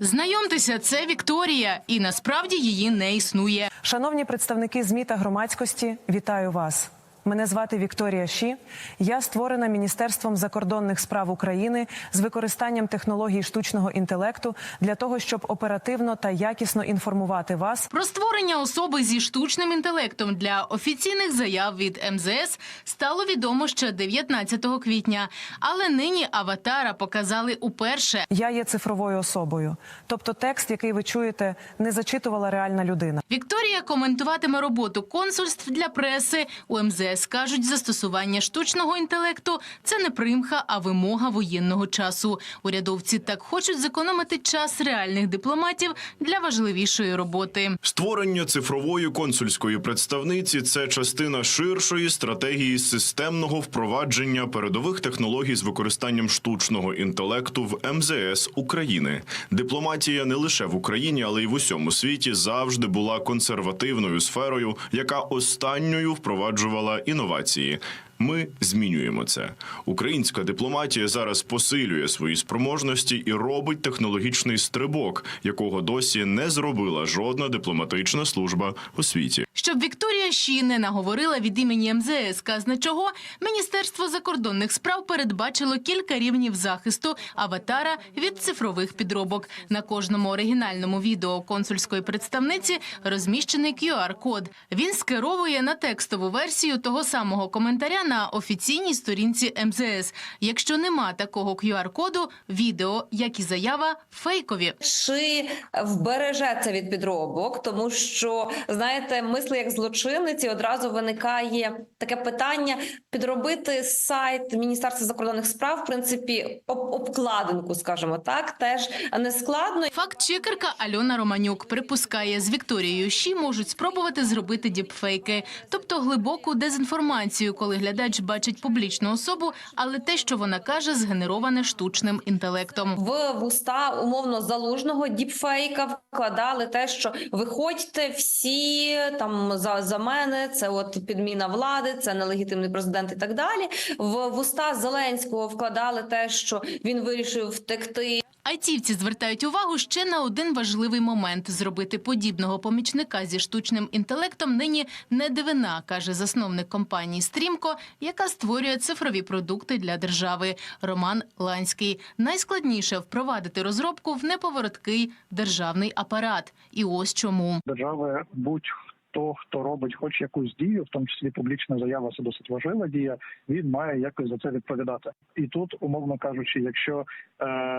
Знайомтеся, це Вікторія, і насправді її не існує. Шановні представники ЗМІ та громадськості, вітаю вас. Мене звати Вікторія Ші. Я створена Міністерством закордонних справ України з використанням технологій штучного інтелекту для того, щоб оперативно та якісно інформувати вас Про створення особи зі штучним інтелектом для офіційних заяв від МЗС стало відомо ще 19 квітня. Але нині аватара показали уперше. Я є цифровою особою, тобто текст, який ви чуєте, не зачитувала реальна людина. Вікторія коментуватиме роботу консульств для преси. У МЗС кажуть, застосування штучного інтелекту це не примха, а вимога воєнного часу. Урядовці так хочуть зекономити час реальних дипломатів для важливішої роботи. Створення цифрової консульської представниці це частина ширшої стратегії системного впровадження передових технологій з використанням штучного інтелекту в МЗС України. Дипломатія не лише в Україні, але й в усьому світі завжди була консервативною сферою, яка останньою впроваджувала інновації. Ми змінюємо це. Українська дипломатія зараз посилює свої спроможності і робить технологічний стрибок, якого досі не зробила жодна дипломатична служба у світі. Щоб Вікторія Ші не наговорила від імені МЗС, казна чого, Міністерство закордонних справ передбачило кілька рівнів захисту аватара від цифрових підробок. На кожному оригінальному відео консульської представниці розміщений QR-код. Він скеровує на текстову версію того самого коментаря на офіційній сторінці МЗС. Якщо нема такого QR-коду, відео, як і заява, фейкові. Чи вбереже це від підробок, тому що знаєте, мисли як злочинниці одразу виникає таке питання: підробити сайт Міністерства закордонних справ, в принципі, об- обкладинку, скажімо так, теж не складно. Факт-чекерка Альона Романюк припускає, з Вікторією Ші можуть спробувати зробити діпфейки, тобто глибоку дезінформацію, коли глядач бачить публічну особу, але те, що вона каже, згенероване штучним інтелектом. В вуста умовно залужного діпфейка вкладали те, що виходьте всі там за, за мене. Це от підміна влади, це нелегітимний президент і так далі. В вуста Зеленського вкладали те, що він вирішив втекти. Айтівці звертають увагу ще на один важливий момент: зробити подібного помічника зі штучним інтелектом нині не дивина, каже засновник компанії Стрімко, яка створює цифрові продукти для держави. Роман Ланський. Найскладніше впровадити розробку в неповороткий державний апарат. І ось чому. держави будь-хто, хто робить хоч якусь дію, в тому числі публічна заява, це досить важлива дія. Він має якось за це відповідати. І тут, умовно кажучи, якщо е,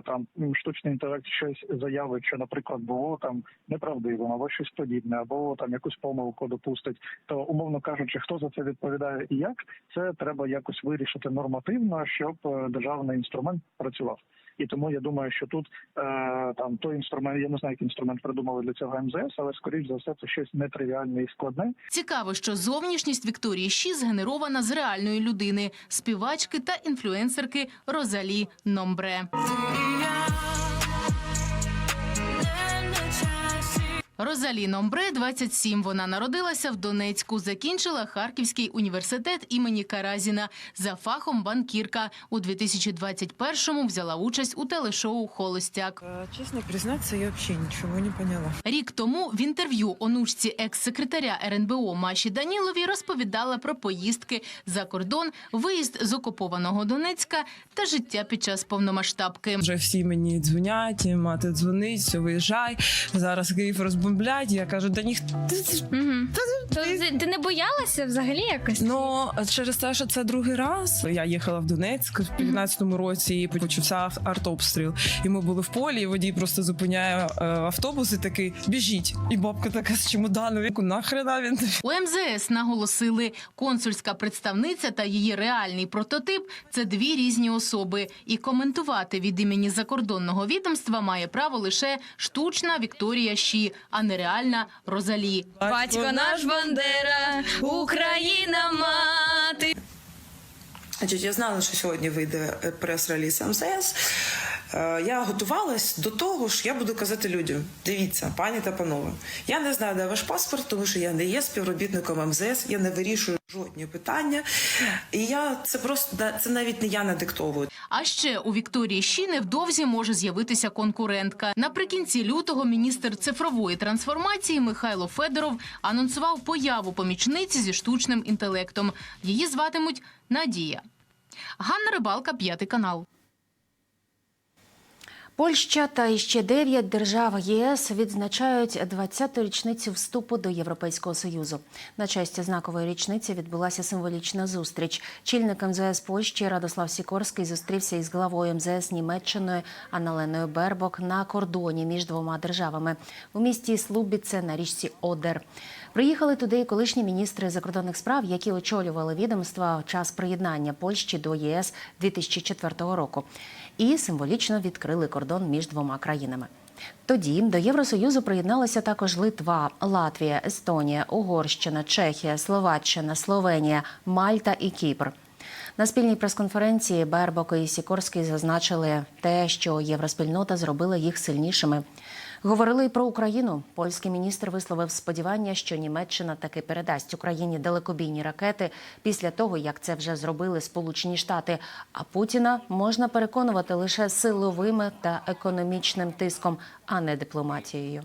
там штучний інтелект щось заявить, що, наприклад, було там неправдивим або щось подібне, або там якусь помилку допустить, то умовно кажучи, хто за це відповідає і як, це треба якось вирішити нормативно, щоб е, державний інструмент працював. І тому я думаю, що тут е, там той інструмент, я не знаю, який інструмент придумали для цього МЗС, але скоріш за все це щось нетривіальне і складне. Цікаво, що зовнішність Вікторії Ші згенерована з реальної людини, співачки та інфлюенсерки Розалі Номбре. Розалі Номбре 27. Вона народилася в Донецьку, закінчила Харківський університет імені Каразіна за фахом банкірка. У 2021-му взяла участь у телешоу Холостяк. Э, Честно признаться, я вообще ничего не поняла. Рік тому в інтерв'ю онучці екс-секретаря РНБО Маші Данілові розповідала про поїздки за кордон, виїзд з окупованого Донецька та життя під час повномасштабки. Вже всі мені дзвонять, мати дзвонить, все, виїжджай. Зараз Київ розбомблять. Я кажу, да ніхто. То ти, ти не боялася взагалі якось? Ну через те, що це другий раз. Я їхала в Донецьк в 15-му році і почався артобстріл. І ми були в полі, і водій просто зупиняє е, автобус і такий біжіть. І бабка така з чемоданом. Я кажу, нахрена він У МЗС наголосили, консульська представниця та її реальний прототип це дві різні особи. І коментувати від імені закордонного відомства має право лише штучна Вікторія Ші, а не реальна Розалі. Батько наш Бандера, Україна мати. Значить, я знала, що сьогодні вийде е, прес-реліз МЗС. Е, Я готувалась до того, що я буду казати людям: дивіться, пані та панове, я не знаю, де ваш паспорт, тому що я не є співробітником МЗС, я не вирішую жодні питання. І я це просто це навіть не я надиктовую. А ще у Вікторії Щі невдовзі може з'явитися конкурентка. Наприкінці лютого міністр цифрової трансформації Михайло Федоров анонсував появу помічниці зі штучним інтелектом. Її зватимуть Надія. Ганна Рибалка, п'ятий канал. Польща та іще дев'ять держав ЄС відзначають 20-ту річницю вступу до Європейського союзу. На честі знакової річниці відбулася символічна зустріч. Чільник МЗС Польщі Радослав Сікорський зустрівся із главою МЗС Німеччиною Аналеною Бербок на кордоні між двома державами у місті Слубіце на річці Одер. Приїхали туди і колишні міністри закордонних справ, які очолювали відомства в час приєднання Польщі до ЄС 2004 року, і символічно відкрили кордон між двома країнами. Тоді до Євросоюзу приєдналися також Литва, Латвія, Естонія, Угорщина, Чехія, Словаччина, Словенія, Мальта і Кіпр. На спільній прес-конференції Бербок і Сікорський зазначили те, що євроспільнота зробила їх сильнішими. Говорили і про Україну. Польський міністр висловив сподівання, що Німеччина таки передасть Україні далекобійні ракети після того, як це вже зробили Сполучені Штати. А Путіна можна переконувати лише силовими та економічним тиском, а не дипломатією.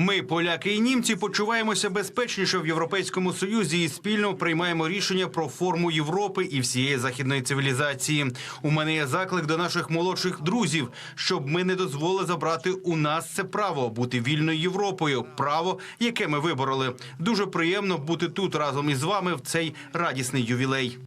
Ми, поляки і німці, почуваємося безпечніше в Європейському Союзі і спільно приймаємо рішення про форму Європи і всієї західної цивілізації. У мене є заклик до наших молодших друзів, щоб ми не дозволили забрати у нас це право бути вільною Європою, право, яке ми вибороли. Дуже приємно бути тут разом із вами в цей радісний ювілей.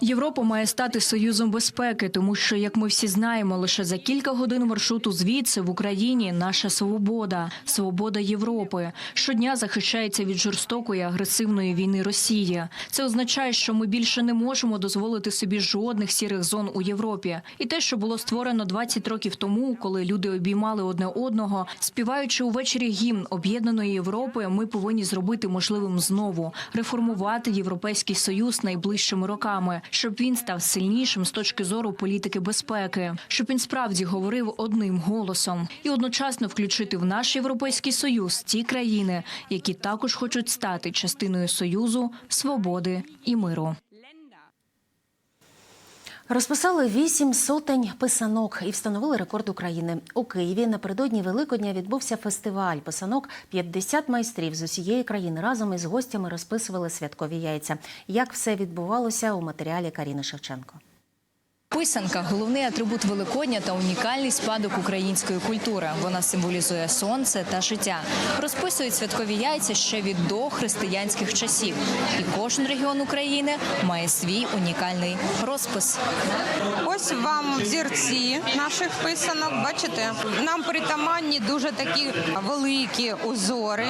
Європа має стати союзом безпеки, тому що, як ми всі знаємо, лише за кілька годин маршруту звідси в Україні наша свобода, свобода Європи щодня захищається від жорстокої агресивної війни Росії. Це означає, що ми більше не можемо дозволити собі жодних сірих зон у Європі. І те, що було створено 20 років тому, коли люди обіймали одне одного, співаючи увечері гімн об'єднаної Європи, ми повинні зробити можливим знову реформувати європейський союз найближчими роками, щоб він став сильнішим з точки зору політики безпеки, щоб він справді говорив одним голосом і одночасно включити в наш європейський союз ті країни, які також хочуть стати частиною союзу, свободи і миру. Розписали вісім сотень писанок і встановили рекорд України. У Києві напередодні Великодня відбувся фестиваль писанок. 50 майстрів з усієї країни разом із гостями розписували святкові яйця. Як все відбувалося у матеріалі Каріни Шевченко. Писанка головний атрибут Великодня та унікальний спадок української культури. Вона символізує сонце та життя. Розписують святкові яйця ще від дохристиянських часів. І кожен регіон України має свій унікальний розпис. Ось вам взірці наших писанок. Бачите, нам притаманні дуже такі великі узори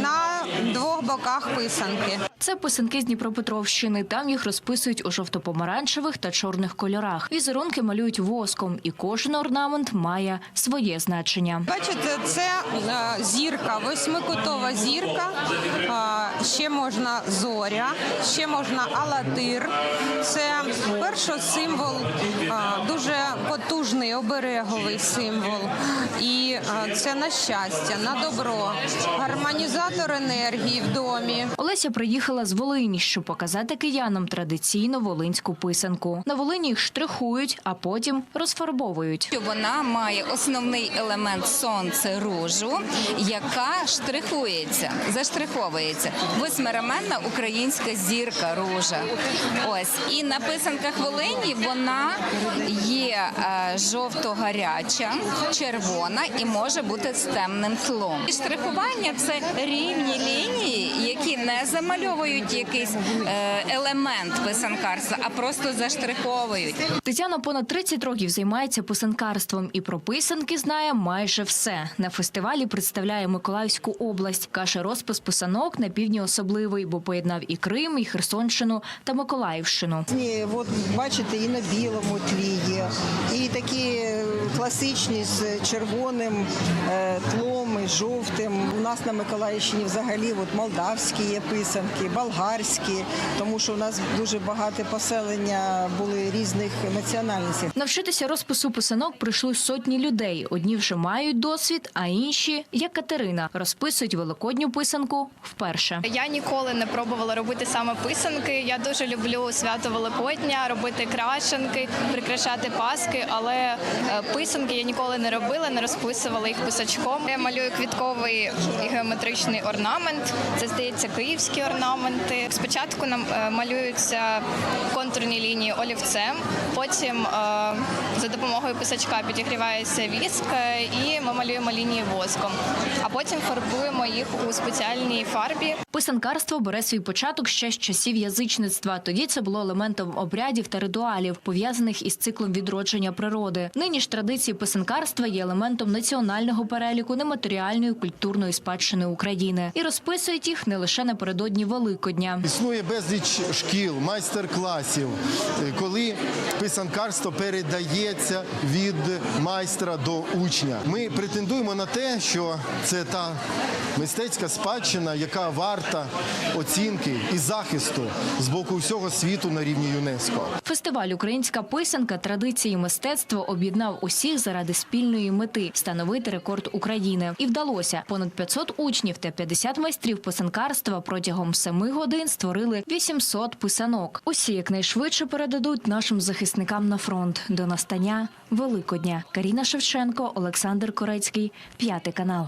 на двох боках писанки. Це писанки з Дніпропетровщини. Там їх розписують у жовто-помаранчевих та чорних кольорах. Візерунки малюють воском, і кожен орнамент має своє значення. Бачите, це е, зірка, восьмикутова зірка. Ще можна зоря, ще можна алатир. Це перший символ, дуже потужний обереговий символ. І це на щастя, на добро, гармонізатор енергії в домі. Олеся приїхала з Волині, щоб показати киянам традиційну волинську писанку. На Волині їх штрихують, а потім розфарбовують. Вона має основний елемент сонце ружу, яка штрихується, заштриховується. Восьмираменна українська зірка ружа. Ось і на писанках Волині вона є е, жовто-гаряча, червона і може бути з темним тлом. І Штрихування це рівні лінії, які не замальовують якийсь е, елемент писанкарства, а просто заштриховують. Тетяна понад 30 років займається писанкарством і про писанки знає майже все. На фестивалі представляє Миколаївську область. Каже, розпис писанок на півдні особливий, бо поєднав і Крим, і Херсонщину та Миколаївщину. Ні, от бачите, і на білому тлі є, і такі класичні з червоним е, тлом і жовтим. У нас на Миколаївщині взагалі от молдавські є писанки, болгарські, тому що у нас дуже багате поселення були різних національностей. Навчитися розпису писанок прийшли сотні людей. Одні вже мають досвід, а інші, як Катерина, розписують великодню писанку вперше. Я ніколи не пробувала робити саме писанки. Я дуже люблю свято Великодня, робити крашенки, прикрашати паски, але е, писанки я ніколи не робила, не розписувала їх писачком. Я малюю квітковий і геометричний орнамент. Це здається київські орнаменти. Спочатку нам е, малюються контурні лінії олівцем, потім е, за допомогою писачка підігрівається віск е, і ми малюємо лінії воском. А потім фарбуємо їх у спеціальній фарбі. Писанкарство бере свій початок ще з часів язичництва. Тоді це було елементом обрядів та ритуалів, пов'язаних із циклом відродження природи. Нині ж традиції писанкарства є елементом національного переліку нематеріальної культурної спадщини України і розписують їх не лише напередодні Великодня. Існує безліч шкіл, майстер-класів, е, коли писанкарство передається від майстра до учня. Ми претендуємо на те, що це та мистецька спадщина, яка варта оцінки і захисту з боку всього світу на рівні ЮНЕСКО. Фестиваль Українська писанка традиції мистецтво об'єднав усіх заради спільної мети встановити рекорд України. І вдалося понад 500 учнів та 50 майстрів писанкарства протягом 7 годин створили 800 писанок. Усі якнайшвидше передадуть нашим захисникам на фронт до настання Великодня. Каріна Шевченко, Олександр Корецький, п'ятий канал.